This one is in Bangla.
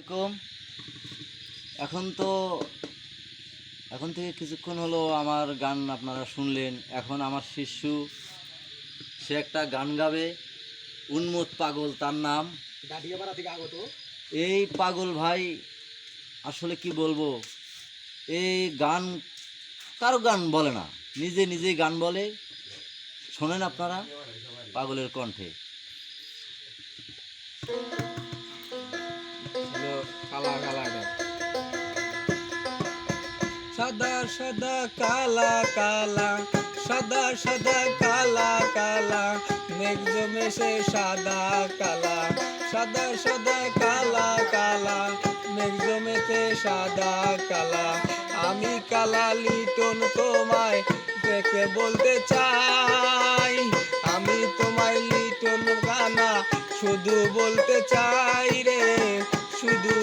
আলাইকুম। এখন তো এখন থেকে কিছুক্ষণ হলো আমার গান আপনারা শুনলেন। এখন আমার শিশু সে একটা গান গাবে উন্মত পাগল তার নাম। আগত। এই পাগল ভাই আসলে কি বলব? এই গান কারও গান বলে না নিজে নিজেই গান বলে। শোনেন আপনারা পাগলের কণ্ঠে। কালা সাদা সাদা, কালা কালা, সাদা সাদা, কালা কালা, মেঘ জমেছে সাদা, কালা, সাদা সাদা, কালা কালা, মেঘ জমেছে সাদা, কালা। আমি কালা লিটন তোমায় দেখে বলতে চাই, আমি তোমায় লিটন গানা শুধু বলতে চাই রে, শুধু